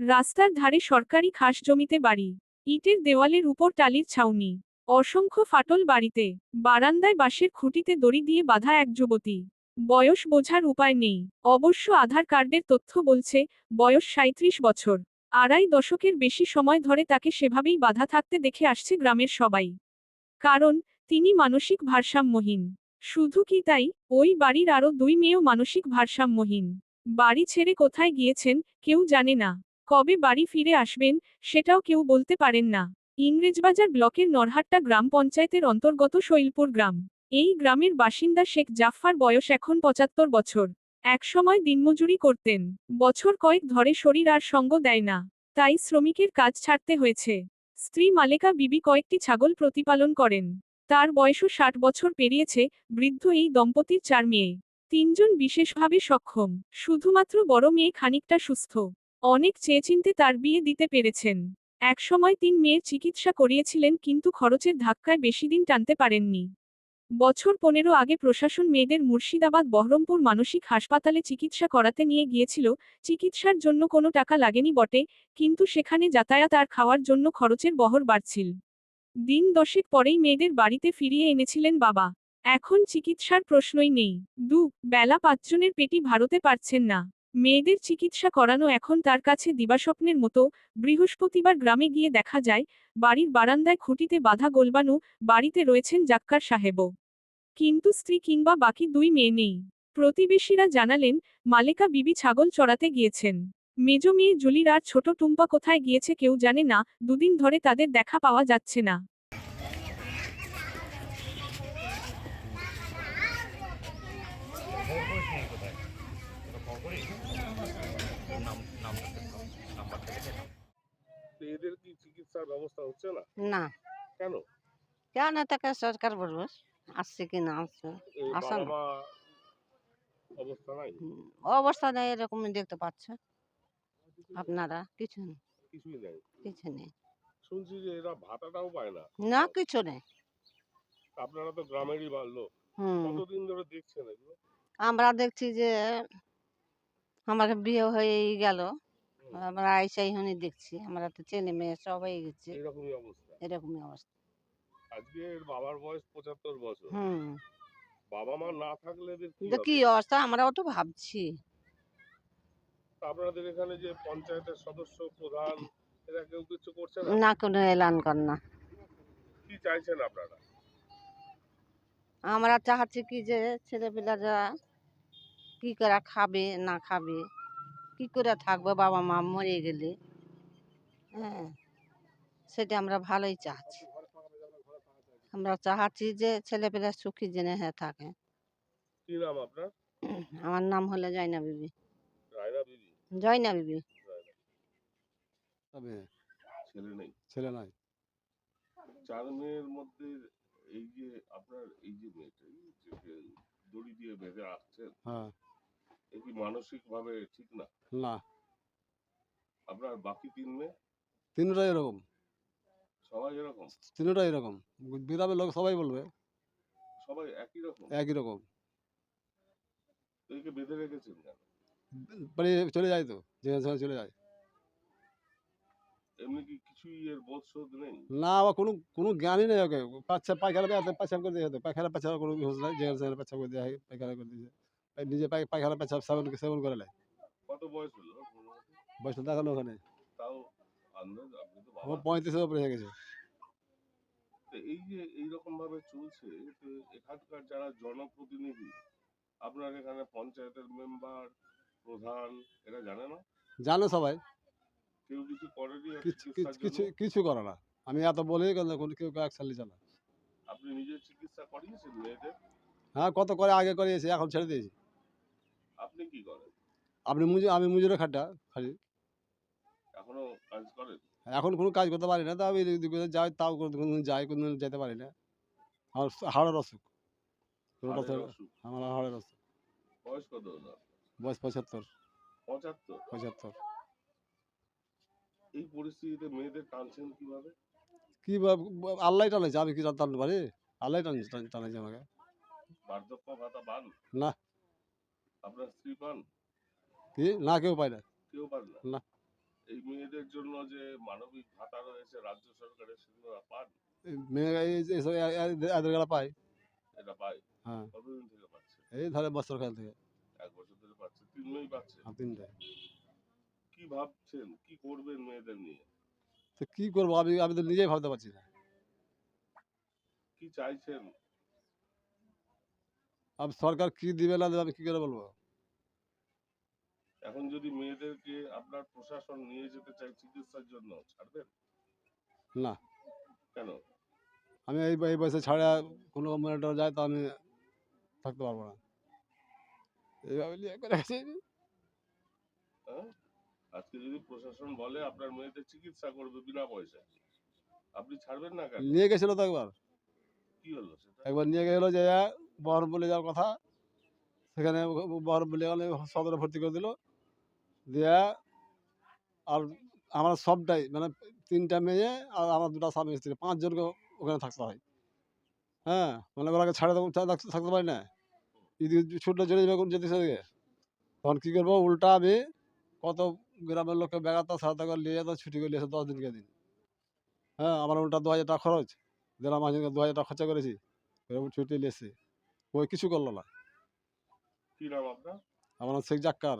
রাস্তার ধারে সরকারি খাস জমিতে বাড়ি, ইটের দেওয়ালের উপর টালির ছাউনি, অসংখ্য ফাটল বাড়িতে, বারান্দায় বাঁশের খুঁটিতে দড়ি দিয়ে বাধা এক যুবতী। বয়স বোঝার উপায় নেই। অবশ্য আধার কার্ডের তথ্য বলছে, বয়স সাঁত্রিশ বছর। আড়াই দশকের বেশি সময় ধরে তাকে সেভাবেই বাধা থাকতে দেখে আসছে গ্রামের সবাই। কারণ, তিনি মানসিক ভারসাম্যহীন। শুধু কি তাই? ওই বাড়ির আরও দুই মেয়েও মানসিক ভারসাম্যহীন। বাড়ি ছেড়ে কোথায় গিয়েছেন, কেউ জানে না। কবে বাড়ি ফিরে আসবেন সেটাও কেউ বলতে পারেন না। ইংরেজবাজার ব্লকের নরহাট্টা গ্রাম পঞ্চায়েতের অন্তর্গত শৈলপুর গ্রাম। এই গ্রামের বাসিন্দা শেখ জাফফার বয়স এখন পঁচাত্তর বছর। একসময় দিনমজুরি করতেন। বছর কয়েক ধরে শরীর আর সঙ্গ দেয় না। তাই শ্রমিকের কাজ ছাড়তে হয়েছে। স্ত্রী মালেকা বিবি কয়েকটি ছাগল প্রতিপালন করেন। তার বয়সও ষাট বছর পেরিয়েছে, বৃদ্ধ এই দম্পতির চার মেয়ে। তিনজন বিশেষভাবে সক্ষম। শুধুমাত্র বড় মেয়ে খানিকটা সুস্থ। অনেক চেয়েচিন্তে তার বিয়ে দিতে পেরেছেন। একসময় তিন মেয়ের চিকিৎসা করিয়েছিলেন কিন্তু খরচের ধাক্কায় বেশি দিন টানতে পারেননি। বছর পনেরো আগে প্রশাসন মেয়েদের মুর্শিদাবাদ বহরমপুর মানসিক হাসপাতালে চিকিৎসা করাতে নিয়ে গিয়েছিল, চিকিৎসার জন্য কোনো টাকা লাগেনি বটে, কিন্তু সেখানে যাতায়াত আর খাওয়ার জন্য খরচের বহর বাড়ছিল। দিন দশেক পরেই মেয়েদের বাড়িতে ফিরিয়ে এনেছিলেন বাবা। এখন চিকিৎসার প্রশ্নই নেই। দু, বেলা পাঁচজনের পেটি ভারতে পারছেন না। মেয়েদের চিকিৎসা করানো এখন তার কাছে দিবাস্বপ্নের মতো। বৃহস্পতিবার গ্রামে গিয়ে দেখা যায়, বাড়ির বারান্দায় খুঁটিতে বাধা গোলবানু বাড়িতে রয়েছেন জাক্কার সাহেবও। কিন্তু স্ত্রী কিংবা বাকি দুই মেয়ে নেই। প্রতিবেশীরা জানালেন, মালেকা বিবি ছাগল চড়াতে গিয়েছেন। মেজ মেয়ে জুলির আর ছোট টুম্পা কোথায় গিয়েছে কেউ জানে না, দুদিন ধরে তাদের দেখা পাওয়া যাচ্ছে না তো এদের কি চিকিৎসার ব্যবস্থা হচ্ছে না? না। কেন? কেন তাকে সরকার বলব? আসছে কি না আসছে এই আসা না। অবস্থা নাই? অবস্থা নেই এরকমই দেখতে পাচ্ছে। আপনারা কিছু নেই। কিছুই নাই। কিছু নেই। শুনছি যে এরা ভাতাটাও পায় না। না কিছু নেই। আপনারা তো গ্রামেরই বা- লোক। হুম। কতদিন ধরে দেখছেন এগুলো? আমরা দেখছি যে আমার বিয়ে হয়েই গেল। আমরা আইসাই হনি দেখছি আমরা তো ছেলে মেয়ে সবাই গেছি। এরকমই অবস্থা। এরকমই অবস্থা। আজকে বাবার বয়স পঁচাত্তর বছর। হুম। বাবা মা না থাকলে কি কি অবস্থা? আমরাও তো ভাবছি। আপনাদের এখানে যে পঞ্চায়েতের সদস্য প্রধান এরা কেউ কিছু করছে না? না কোনো এলান কর না। কি চাইছেন আপনারা? আমরা চাচ্ছি কি যে ছেলেপিলারা কি করে খাবে না খাবে। কি করে থাকবে? বাবা মা মরে গেলে। হ্যাঁ সেটা আমরা ভালোই চাচ্ছি। আমরা চাচ্ছি যে ছেলেপেলে সুখী জেনে হ্যাঁ থাকে। কি নাম আপনার? আমার নাম হলো জয়না বিবি। রায়না বিবি? জয়না বিবি। তবে ছেলে নেই। ছেলে নাই। চার মেয়ের মধ্যে এই যে আপনার এই যে মেয়েটা যে দড়ি দিয়ে বেঁধে আসছেন হ্যাঁ। এ কি মানসিক ভাবে ঠিক না? না। আপনার বাকি তিন মেয়ে? তিনটাই এরকম। সবাই এরকম? তিনটাই এরকম। গ্রামের লোক সবাই বলবে। সবাই একই রকম? একই রকম। একে বেঁধে রেখেছেন কেন? বাড়ি চলে যায় তো সেখানে চলে যায়। এমনি কি কিছুই এর বোধ শোধ নেই? না আবার কোনো কোনো জ্ঞানই নেই ওকে। পাচ্ছা পায়খানা পেয়ে পাচার করে দিয়ে যেত পায়খানা পেছার কোনো হুঁশ নাই যেখানে সেখানে পেছাব করে হয় পায়খানা করে এই নিজে পায় পায়খানা পেছাব সেবন সেবন করে নেয়। কত বয়স হলো? মোটামুটি? বয়সটা দেখানো ওখানে। তাও তো পঁয়ত্রিশের উপরে হয়ে গেছে। তো এই যে এইরকম ভাবে চলছে তো এখানকার যারা জনপ্রতিনিধি আপনার এখানে পঞ্চায়েতের মেম্বার প্রধান এরা জানে না? জানো সবাই। কেউ কিছু করেনি কিছু কিছু- করে না। আমি এত বলি কোনো কেউ এক সালি চালা আপনি নিজে চিকিৎসা করিয়েছেন মেয়েদের? হ্যাঁ কত করে আগে করিয়েছি এখন ছেড়ে দিয়েছি। আপনি কি করেন? আপনি মুজে আমি মুজুরে খাটা খালি। এখনও কাজ করেন? এখন কোনো কাজ করতে পারি না তো আমি যাই তাও কোনো যাই কোনো যেতে পারি না। আমার হাড়ের অসুখ। অসুখ। আমার হাড়ের অসুখ। বয়স কত বয়স পঁচাত্তর। পঁচাত্তর? পঁচাত্তর। এই পরিস্থিতিতে মেয়েদের টানছেন কীভাবে? কি আল্লাহ টানেছে আমি কি টানতে পারি আল্লাহ টানছে টানেছে আমাকে। বার্ধক্য ভাতা পান না। আপনার স্ত্রী পান কি? না কেউ পায় না। কেউ পান না। না। এই মেয়েদের জন্য যে মানবিক ভাতা রয়েছে রাজ্য সরকারের সেগুলো পান? এই মেয়ে এই যে এসব এ- এ- এদের গেলা পাই এটা পায়? হ্যাঁ। কতদিন থেকে পাচ্ছে? এই ধারে বছর কাল থেকে। এক বছর ধরে পাচ্ছে তিন মেয়ে পাচ্ছে কি ভাবছেন? কি করবেন মেয়েদের নিয়ে? তো কি করব? আমি আমি তো নিজেই ভাবতে পারছি না। কি চাইছেন? আমি সরকার কি দিবে না দেবে আমি কি করে বলব? এখন যদি মেয়েদেরকে আপনার প্রশাসন নিয়ে যেতে চায় চিকিৎসার জন্য ছাড়বেন? না। কেন? আমি এই এই বয়সে ছাড়া কোনো কোম্পানিটা যায় তো আমি থাকতে পারব না। এইভাবে নিয়ে করে গেছি। হ্যাঁ? আজকে যদি প্রশাসন বলে আপনার মেয়েদের চিকিৎসা করবে বিনা পয়সায় আপনি ছাড়বেন না কেন? নিয়ে গেছিল তো একবার। কি হলো একবার নিয়ে গেলো যে বহরম বলে যাওয়ার কথা। সেখানে বহরম বলে গেলে সদরে ভর্তি করে দিল। দিয়া আর আমরা সবটাই মানে তিনটা মেয়ে আর আমার দুটা স্বামী স্ত্রী, পাঁচজনকে ওখানে থাকতে হয়। হ্যাঁ? মানে ওরাকে ছাড়ে থাকতে পারি না। যদি ছুটলে চলে যাবে যেতে সেদিকে তখন কী করব? উল্টা আমি কত গ্রামের লোককে বেড়াতে সাহায্য করে নিয়ে যেত ছুটি করে নিয়ে দশ দিনকে দিন। হ্যাঁ? আমার উল্টা দু হাজার টাকা খরচ। দিলাম মাঝে দু হাজার টাকা খরচা করেছি। ছুটি নিয়ে ওই কিছু করল না। কি নাম আপনার? আমার নাম শেখ জাক্কার।